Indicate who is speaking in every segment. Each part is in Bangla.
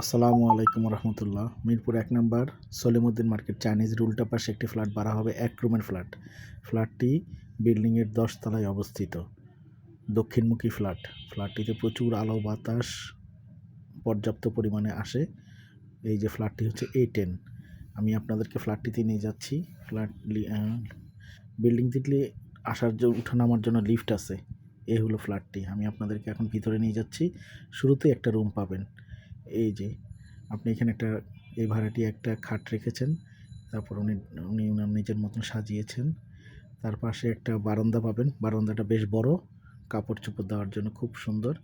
Speaker 1: আসসালামু আলাইকুম রহমতুল্লাহ। মিরপুর এক নম্বর সলিমুদ্দিন মার্কেট চাইনিজ রুলটা পাশে একটি ফ্ল্যাট ভাড়া হবে এক রুমের ফ্ল্যাট। ফ্ল্যাটটি বিল্ডিংয়ের তলায় অবস্থিত। দক্ষিণমুখী ফ্ল্যাট। ফ্ল্যাটটিতে প্রচুর আলো, বাতাস পর্যাপ্ত পরিমাণে আসে। এই যে ফ্ল্যাটটি হচ্ছে এ টেন আমি আপনাদেরকে ফ্ল্যাটটিতে নিয়ে যাচ্ছি। ফ্ল্যাট বিল্ডিং থেকে আসার জন্য উঠানামার জন্য লিফট আছে। এই হলো ফ্ল্যাটটি। আমি আপনাদেরকে এখন ভিতরে নিয়ে যাচ্ছি। শুরুতে একটা রুম পাবেন। এই যে আপনি এখানে একটা এই ভাড়াটি একটা খাট রেখেছেন, তারপর উনি উনি ওনার নিজের মতন সাজিয়েছেন। তার পাশে একটা বারান্দা পাবেন, বারান্দাটা বেশ বড়, কাপড় চোপড় দেওয়ার জন্য খুব সুন্দর।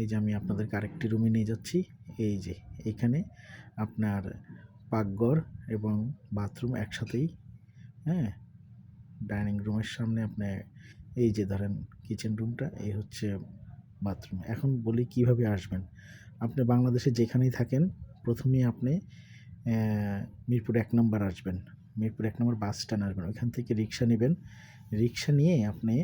Speaker 1: এই যে আমি আপনাদেরকে আরেকটি রুমে নিয়ে যাচ্ছি, এই যে এখানে আপনার পাকঘর এবং বাথরুম একসাথেই হ্যাঁ? ডাইনিং রুমের সামনে আপনি, এই যে ধরেন কিচেন রুমটা এই হচ্ছে বাথরুম এখন বলি কীভাবে আসবেন? আপনি বাংলাদেশে যেখানেই থাকেন, প্রথমেই আপনি মিরপুর এক নম্বর আসবেন। মিরপুর এক নম্বর বাস স্ট্যান্ড আসবেন। ওইখান থেকে রিক্সা নেবেন। রিক্সা নিয়ে আপনি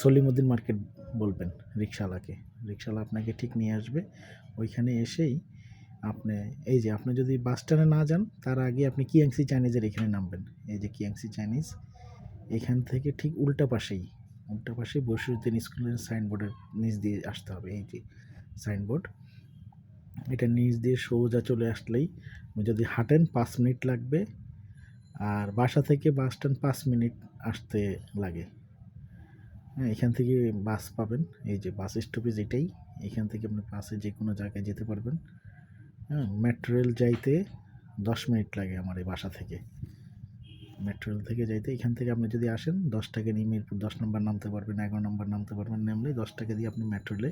Speaker 1: সলিমুদ্দিন মার্কেট বলবেন রিক্সাওয়ালাকে। রিক্সাওয়ালা আপনাকে ঠিক নিয়ে আসবে। ওইখানে এসেই আপনি, এই যে আপনি যদি বাস স্ট্যান্ডে না যান, তার আগে আপনি কিয়াংসি চাইনিজের এখানে নামবেন। এই যে কিয়াংসি চাইনিজ এখান থেকে ঠিক উল্টা পাশেই, উল্টা পাশে বসিরুদ্দিন স্কুলের সাইনবোর্ডের নিচ দিয়ে আসতে হবে। এই যে সাইনবোর্ড এটা নিচ দিয়ে সোজা চলে আসলেই যদি হাঁটেন পাঁচ মিনিট লাগবে আর বাসা থেকে বাস স্ট্যান্ড পাঁচ মিনিট আসতে লাগে। হ্যাঁ এখান থেকে বাস পাবেন। এই যে বাস স্টপেজ এটাই। এখান থেকে আপনি বাসে যে কোনো জায়গায় যেতে পারবেন। হ্যাঁ মেট্রো রেল যাইতে দশ মিনিট লাগে আমার এই বাসা থেকে। মেট্রো রেল থেকে যাইতে এখান থেকে আপনি যদি আসেন, দশ টাকা নিয়ে মিরপুর দশ নম্বর নামতে পারবেন, এগারো নম্বর নামতে পারবেন নামলে দশ টাকা দিয়ে আপনি মেট্রো রেলে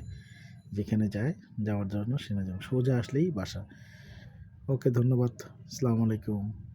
Speaker 1: যেখানে যায় যাওয়ার জন্য সেখানে যাব সোজা আসলেই বাসা। ওকে ধন্যবাদ। আসসালামু আলাইকুম।